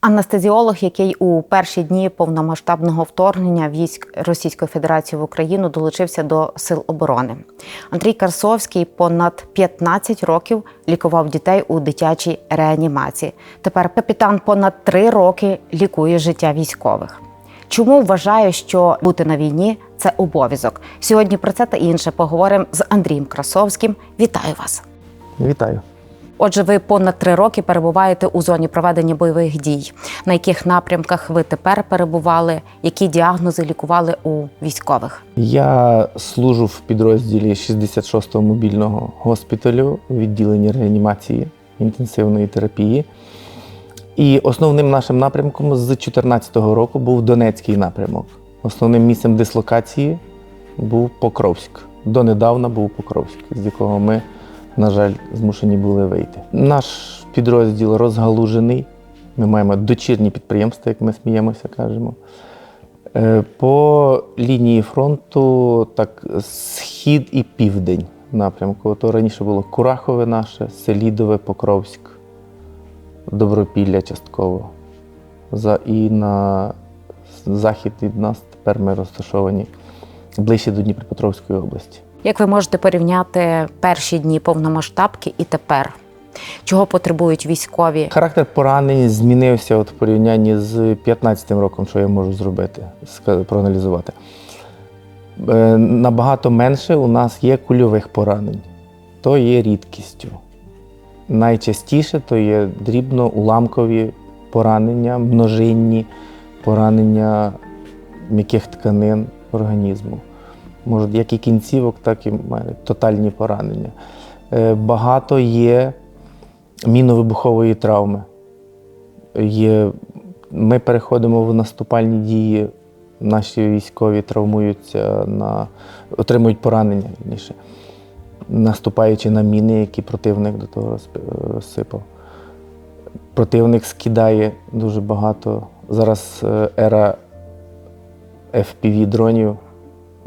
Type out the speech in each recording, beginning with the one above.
Анестезіолог, який у перші дні повномасштабного вторгнення військ Російської Федерації в Україну долучився до сил оборони. Андрій Карсовський понад 15 років лікував дітей у дитячій реанімації. Тепер капітан понад три роки лікує життя військових. Чому вважаю, що бути на війні це обов'язок? Сьогодні про це та інше поговоримо з Андрієм Красовським. Вітаю вас! Вітаю. Отже, ви понад три роки перебуваєте у зоні проведення бойових дій. На яких напрямках ви тепер перебували? Які діагнози лікували у військових? Я служу в підрозділі 66-го мобільного госпіталю відділенні реанімації інтенсивної терапії. І основним нашим напрямком з 2014 року був Донецький напрямок. Основним місцем дислокації був Покровськ. Донедавна був Покровськ, з якого ми, на жаль, змушені були вийти. Наш підрозділ розгалужений. Ми маємо дочірні підприємства, як ми сміємося, кажемо. Е, По лінії фронту так схід і південь напрямку. То раніше було Курахове наше, Селідове, Покровськ, Добропілля частково. За, і на захід від нас тепер ми розташовані ближче до Дніпропетровської області. Як ви можете порівняти перші дні повномасштабки і тепер? Чого потребують військові? Характер поранень змінився от в порівнянні з 2015 роком, що я можу зробити, проаналізувати. Е, Набагато менше у нас є кульових поранень. То є рідкістю. Найчастіше то є дрібно-уламкові поранення, множинні поранення м'яких тканин організму. Можуть як і кінцівок, так і тотальні поранення. Е, Багато є міновибухової травми. Є, ми переходимо в наступальні дії, наші військові травмуються, на, отримують поранення, вірніше, наступаючи на міни, які противник до того розсипав. Противник скидає дуже багато. Зараз е, ера FPV-дронів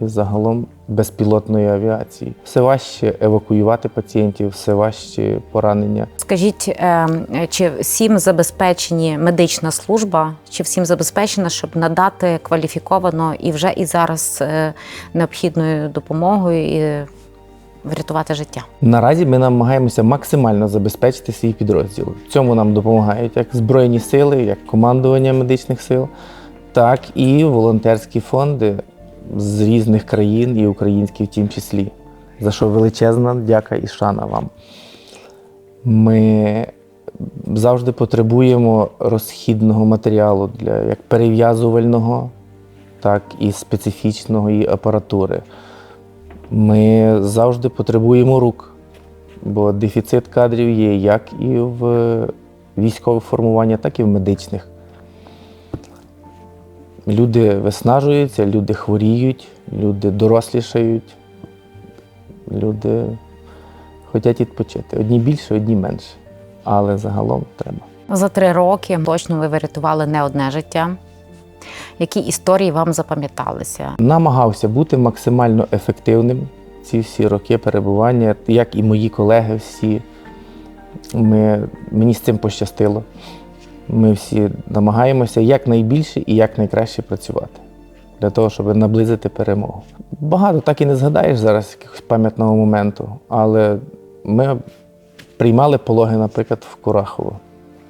і загалом безпілотної авіації. Все важче евакуювати пацієнтів, все важче поранення. Скажіть, е, чи всім забезпечені медична служба, чи всім забезпечена, щоб надати кваліфіковано і вже і зараз е, необхідною допомогою і врятувати життя? Наразі ми намагаємося максимально забезпечити свій підрозділ. В цьому нам допомагають як Збройні сили, як командування медичних сил, так і волонтерські фонди з різних країн і українські в тім числі. За що величезна дяка і шана вам. Ми завжди потребуємо розхідного матеріалу для як перев'язувального, так і специфічного апаратури. Ми завжди потребуємо рук, бо дефіцит кадрів є як і в військових формуваннях, так і в медичних. Люди виснажуються, люди хворіють, люди дорослішають, люди хочуть відпочити. Одні більше, одні менше. Але загалом треба. За три роки точно ви врятували не одне життя. Які історії вам запам'яталися? Намагався бути максимально ефективним ці всі роки перебування, як і мої колеги всі. Ми, мені з цим пощастило. Ми всі намагаємося якнайбільше і якнайкраще працювати для того, щоб наблизити перемогу. Багато так і не згадаєш зараз якогось пам'ятного моменту, але ми приймали пологи, наприклад, в Курахово.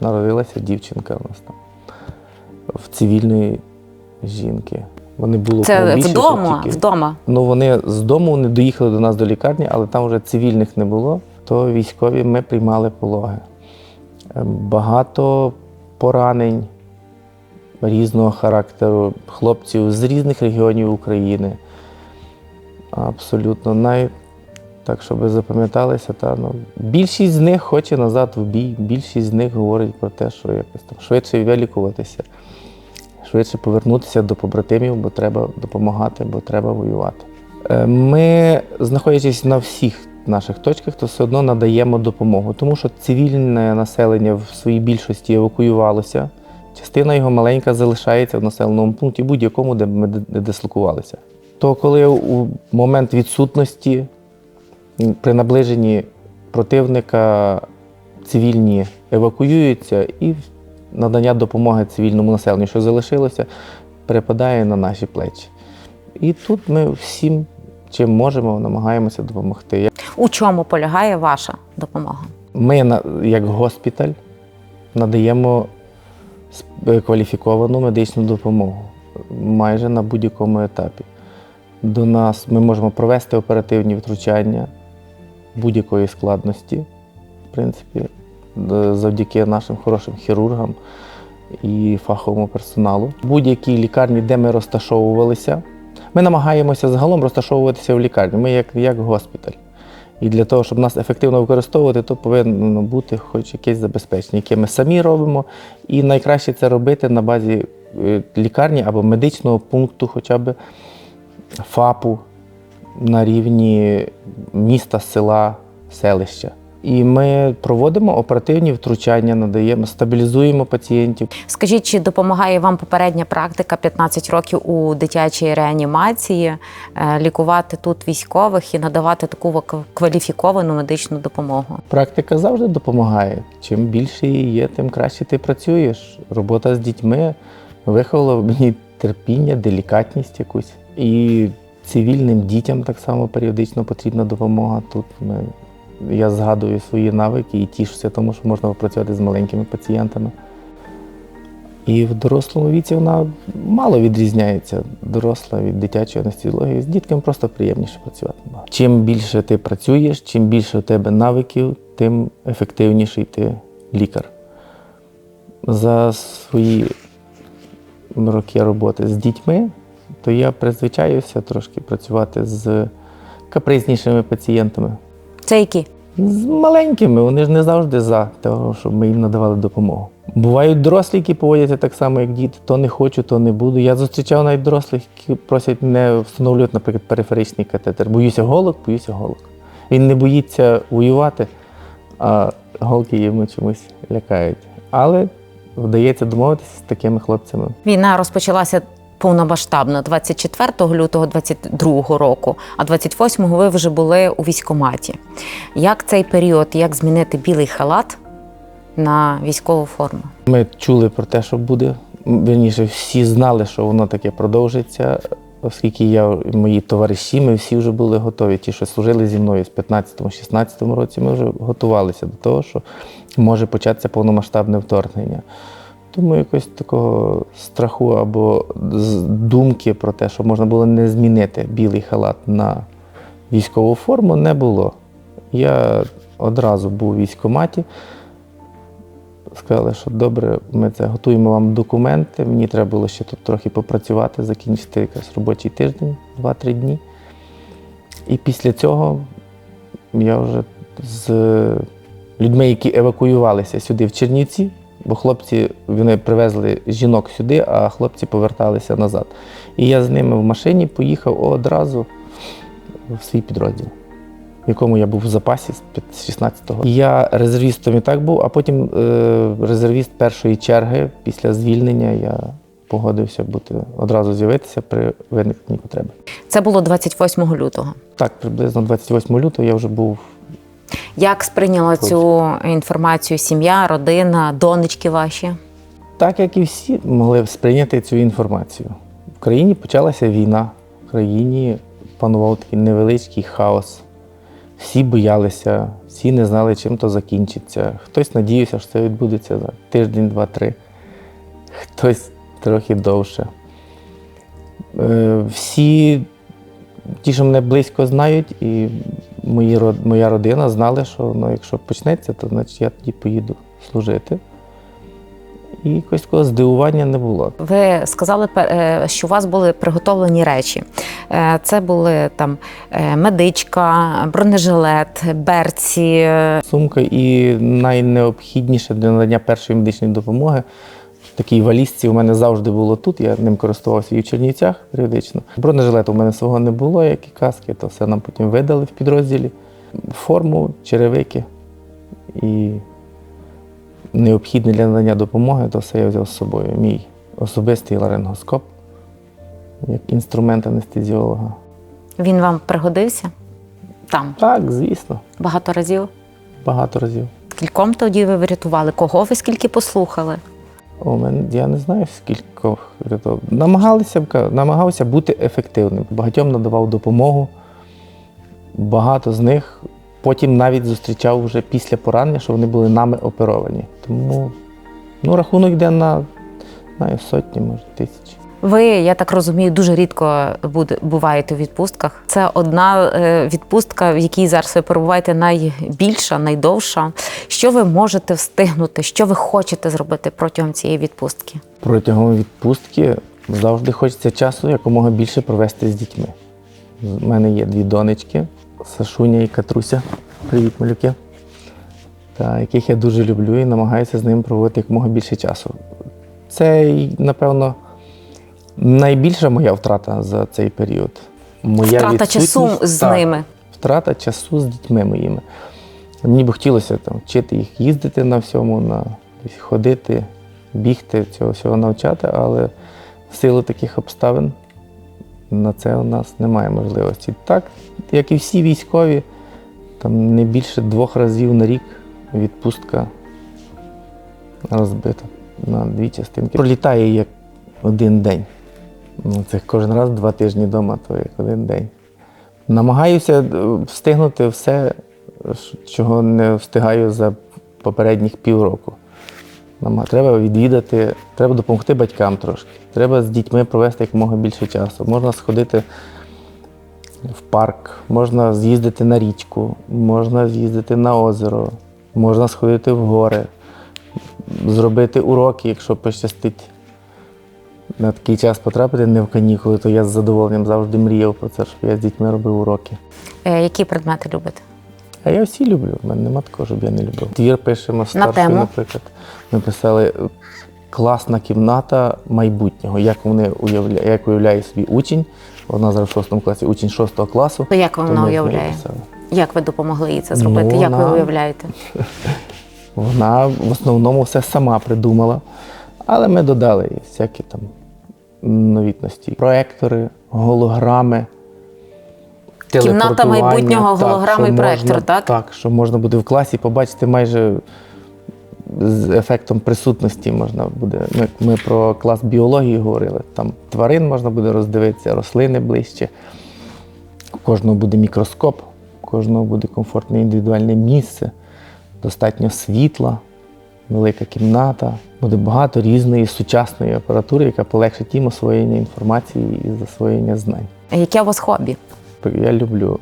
Народилася дівчинка у нас там в цивільної жінки. Вони було Це вдома, тільки- вдома. Ну вони з дому не доїхали до нас до лікарні, але там вже цивільних не було. То військові ми приймали пологи. Е, Багато поранень різного характеру, хлопців з різних регіонів України. Абсолютно. Най... Так, щоб ви запам'яталися, та, ну, більшість з них хоче назад в бій, більшість з них говорить про те, що якось там швидше вилікуватися, швидше повернутися до побратимів, бо треба допомагати, бо треба воювати. Е, Ми, знаходячись на всіх наших точках, то все одно надаємо допомогу, тому що цивільне населення в своїй більшості евакуювалося. Частина його маленька залишається в населеному пункті, будь-якому, де ми дислокувалися. То коли у момент відсутності при наближенні противника цивільні евакуюються і надання допомоги цивільному населенню, що залишилося, перепадає на наші плечі. І тут ми всім, чим можемо, намагаємося допомогти. У чому полягає ваша допомога? Ми, як госпіталь, надаємо е, кваліфіковану медичну допомогу майже на будь-якому етапі. До нас ми можемо провести оперативні втручання будь-якої складності, в принципі, завдяки нашим хорошим хірургам і фаховому персоналу. Будь-якій лікарні, де ми розташовувалися, ми намагаємося загалом розташовуватися в лікарні. Ми як, як госпіталь. І для того, щоб нас ефективно використовувати, то повинно бути хоч якесь забезпечення, яке ми самі робимо. І найкраще це робити на базі е, лікарні або медичного пункту, хоча б ФАПу на рівні міста, села, селища. І ми проводимо оперативні втручання, надаємо, стабілізуємо пацієнтів. Скажіть, чи допомагає вам попередня практика 15 років у дитячій реанімації е, лікувати тут військових і надавати таку кваліфіковану медичну допомогу? Практика завжди допомагає. Чим більше її є, тим краще ти працюєш. Робота з дітьми виховала в мені терпіння, делікатність якусь. І цивільним дітям так само періодично потрібна допомога. Тут ми, я згадую свої навики і тішуся тому, що можна попрацювати з маленькими пацієнтами. І в дорослому віці вона мало відрізняється, доросла від дитячої анестезіології. З дітками просто приємніше працювати. Чим більше ти працюєш, чим більше у тебе навиків, тим ефективніший ти лікар. За свої роки роботи з дітьми, то я призвичаюся трошки працювати з капризнішими пацієнтами. Це які? З маленькими, вони ж не завжди за того, щоб ми їм надавали допомогу. Бувають дорослі, які поводяться так само, як діти. То не хочу, то не буду. Я зустрічав навіть дорослих, які просять не встановлювати, наприклад, периферичний катетер. Боюся голок, боюся голок. Він не боїться воювати, а голки йому чомусь лякають. Але вдається домовитися з такими хлопцями. Війна розпочалася повномасштабно 24 лютого 22 року, а 28-го ви вже були у військкоматі. Як цей період, як змінити білий халат на військову форму? Ми чули про те, що буде. М, Вірніше, всі знали, що воно таке продовжиться, оскільки я і мої товариші, ми всі вже були готові. Ті, що служили зі мною з 15-16 році, ми вже готувалися до того, що може початися повномасштабне вторгнення. Тому якось такого страху або думки про те, що можна було не змінити білий халат на військову форму, не було. Я одразу був у військкоматі. Сказали, що добре, ми це готуємо вам документи. Мені треба було ще тут трохи попрацювати, закінчити якийсь робочий тиждень, 2-3 дні. І після цього я вже з людьми, які евакуювалися сюди в Чернівці, бо хлопці вони привезли жінок сюди, а хлопці поверталися назад. І я з ними в машині поїхав одразу в свій підрозділ в якому я був в запасі з 16-го. Я резервістом і так був, а потім е, резервіст першої черги після звільнення я погодився бути одразу з'явитися при виникненні потреби. Це було 28 лютого. Так, приблизно 28 лютого я вже був. Як сприйняла цю інформацію сім'я, родина, донечки ваші? Так як і всі могли сприйняти цю інформацію. В країні почалася війна, в країні панував такий невеличкий хаос. Всі боялися, всі не знали, чим то закінчиться. Хтось надіявся, що це відбудеться за тиждень, два-три, хтось трохи довше. Е, Всі, ті, що мене близько знають, і мої, моя родина знали, що ну, якщо почнеться, то значить я тоді поїду служити. І якогось такого здивування не було. Ви сказали, е, що у вас були приготовлені речі. Е, Це були там е, медичка, бронежилет, берці. Сумка і найнеобхідніше для надання першої медичної допомоги. Такій валізці у мене завжди було тут, я ним користувався і в Чернівцях періодично. Бронежилету у мене свого не було, як і каски, то все нам потім видали в підрозділі. Форму, черевики і необхідне для надання допомоги, то все я взяв з собою. Мій особистий ларингоскоп як інструмент анестезіолога. Він вам пригодився там Так, звісно, багато разів. багато разів. Кільком тоді ви врятували? Кого ви скільки послухали? У мене я не знаю скільки намагалися намагався бути ефективним. Багатьом надавав допомогу. Багато з них потім навіть зустрічав вже після поранення, що вони були нами оперовані. Тому ну, рахунок йде на знаю, сотні, може, тисячі. Ви, я так розумію, дуже рідко буваєте у відпустках. Це одна е, відпустка, в якій зараз ви перебуваєте найбільша, найдовша. Що ви можете встигнути? Що ви хочете зробити протягом цієї відпустки? Протягом відпустки завжди хочеться часу якомога більше провести з дітьми. У мене є дві донечки Сашуня і Катруся. Привіт, малюки. Та, яких я дуже люблю і намагаюся з ними проводити якомога більше часу. Це, напевно, найбільша моя втрата за цей період. Моя Втрата часу з так, ними. Втрата часу з дітьми моїми. Мені б хотілося там, вчити їх їздити на всьому, на ходити, бігти, цього всього навчати, але в силу таких обставин на це у нас немає можливості. Так, як і всі військові, там не більше двох разів на рік відпустка розбита на дві частинки. Пролітає як один день. Ну, це кожен раз два тижні вдома, то як один день. Намагаюся е, встигнути все, чого не встигаю за попередніх півроку. Треба відвідати, треба допомогти батькам трошки. Треба з дітьми провести якомога більше часу. Можна сходити в парк, можна з'їздити на річку, можна з'їздити на озеро, можна сходити в гори, зробити уроки, якщо пощастить на такий час потрапити не в канікули, то я з задоволенням завжди мріяв про це, щоб я з дітьми робив уроки. Е, які предмети любите? А я всі люблю. У мене нема такого, щоб я не любив. Твір пишемо старший, тему? наприклад. Ми писали е, класна кімната майбутнього, як вони уявляє, як уявляє собі учень. Вона зараз в шостому класі, учень шостого класу. То як вона уявляє? писали. Як ви допомогли їй це зробити? Ну, як ви уявляєте? Вона в основному все сама придумала, але ми додали всякі там новітності. Проектори, голограми. Кімната майбутнього, голограми і проектор, можна- так? Так, що можна буде в класі побачити майже з ефектом присутності можна буде. Ми, ми про клас біології говорили. Там тварин можна буде роздивитися, рослини ближче. У кожного буде мікроскоп, у кожного буде комфортне індивідуальне місце, достатньо світла, велика кімната. Буде багато різної сучасної апаратури, яка полегшить їм освоєння інформації і засвоєння знань. Яке у вас хобі? Я люблю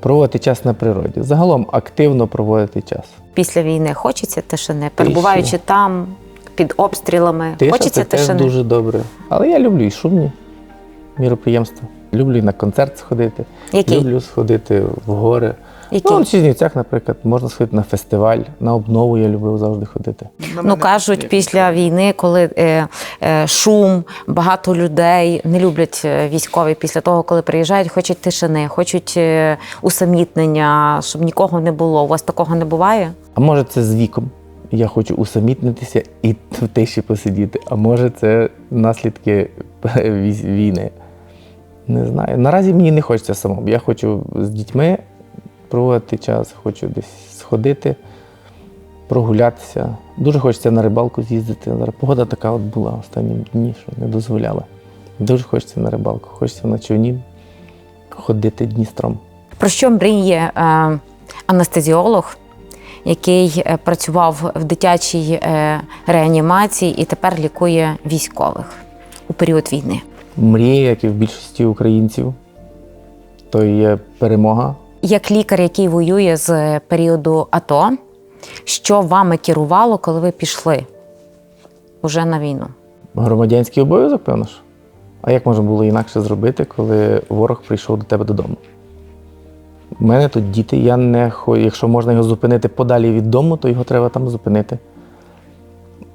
проводити час на природі. Загалом активно проводити час. Після війни хочеться тишини, перебуваючи там під обстрілами, Тиша хочеться це теж тишини. дуже добре. Але я люблю і шумні міроприємства. Люблю і на концерт сходити. Який? Люблю сходити в гори. Який? Ну, в Чернівцях, наприклад, можна сходити на фестиваль, на обнову я любив завжди ходити. Ну кажуть, після війни, коли е, е, шум, багато людей не люблять е, військові після того, коли приїжджають, хочуть тишини, хочуть е, усамітнення, щоб нікого не було. У вас такого не буває? А може, це з віком. Я хочу усамітнитися і в тиші посидіти. А може, це наслідки вій- війни. Не знаю. Наразі мені не хочеться самому. Я хочу з дітьми проводити час, хочу десь сходити, прогулятися. Дуже хочеться на рибалку з'їздити. Зараз погода така от була останні дні, що не дозволяла. Дуже хочеться на рибалку, хочеться на човні ходити Дністром. Про що мріє е, анестезіолог, який е, працював в дитячій е, реанімації і тепер лікує військових у період війни? Мрія, як і в більшості українців, то є перемога. Як лікар, який воює з періоду АТО, що вами керувало, коли ви пішли уже на війну? Громадянський обов'язок, певно ж. А як можна було інакше зробити, коли ворог прийшов до тебе додому? У мене тут діти, я не хо... якщо можна його зупинити подалі від дому, то його треба там зупинити.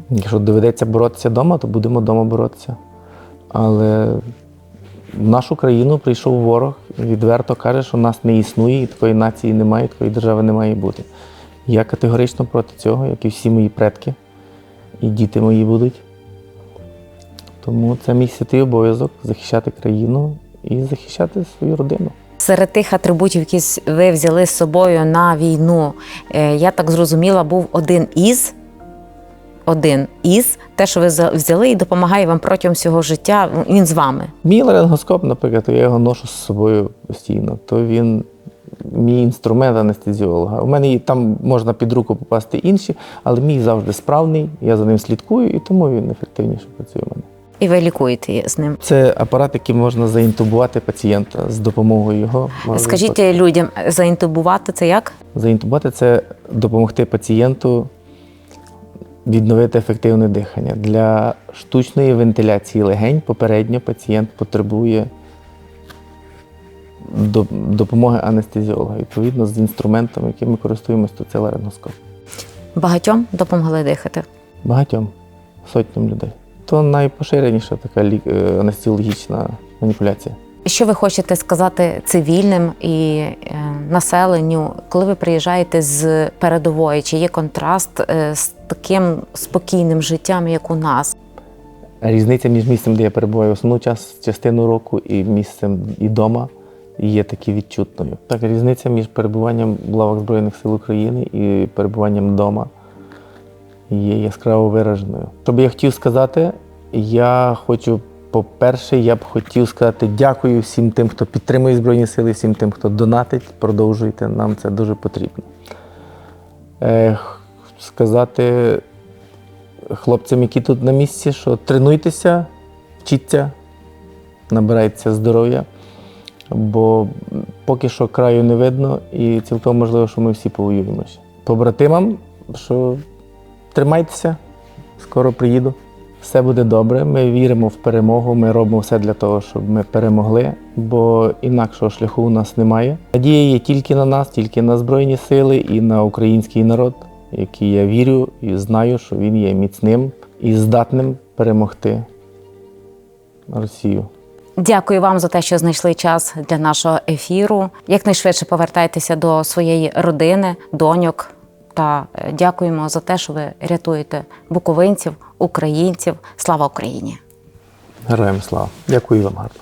Якщо доведеться боротися вдома, то будемо вдома боротися. Але в нашу країну прийшов ворог відверто каже, що нас не існує, і такої нації немає, і такої держави не має бути. Я категорично проти цього, як і всі мої предки, і діти мої будуть. Тому це мій святий обов'язок захищати країну і захищати свою родину. Серед тих атрибутів, які ви взяли з собою на війну, е, я так зрозуміла, був один із один із те, що ви взяли і допомагає вам протягом всього життя. Він з вами. Мій ларингоскоп, наприклад, я його ношу з собою постійно, то він мій інструмент анестезіолога. У мене там можна під руку попасти інші, але мій завжди справний, я за ним слідкую, і тому він ефективніше працює у мене. І ви лікуєте з ним. Це апарат, який можна заінтубувати пацієнта з допомогою його. Скажіть людям, заінтубувати це як? Заінтубувати це допомогти пацієнту відновити ефективне дихання. Для штучної вентиляції легень попередньо пацієнт потребує допомоги анестезіолога. Відповідно, з інструментами, якими користуємося, то це ларингоскоп. Багатьом допомогли дихати. Багатьом, сотням людей. То найпоширеніша така е, анестезіологічна маніпуляція. Що ви хочете сказати цивільним і е, населенню, коли ви приїжджаєте з передової? Чи є контраст е, з таким спокійним життям, як у нас? Різниця між місцем, де я перебуваю основну час, частину року, і місцем і дома є таки відчутною. Так, різниця між перебуванням в лавах Збройних сил України і перебуванням вдома є яскраво вираженою. Що би я хотів сказати, я хочу, по-перше, я б хотів сказати дякую всім тим, хто підтримує Збройні Сили, всім тим, хто донатить, продовжуйте, нам це дуже потрібно. Е, сказати хлопцям, які тут на місці, що тренуйтеся, вчіться, набирайтеся здоров'я, бо поки що краю не видно, і цілком можливо, що ми всі повоюємо. ще. Побратимам, що тримайтеся, скоро приїду. Все буде добре. Ми віримо в перемогу. Ми робимо все для того, щоб ми перемогли, бо інакшого шляху у нас немає. Надія є тільки на нас, тільки на Збройні сили і на український народ, який я вірю і знаю, що він є міцним і здатним перемогти Росію. Дякую вам за те, що знайшли час для нашого ефіру. Якнайшвидше повертайтеся до своєї родини, доньок. Та е, дякуємо за те, що ви рятуєте буковинців, українців. Слава Україні! Героям слава! Дякую вам гарно.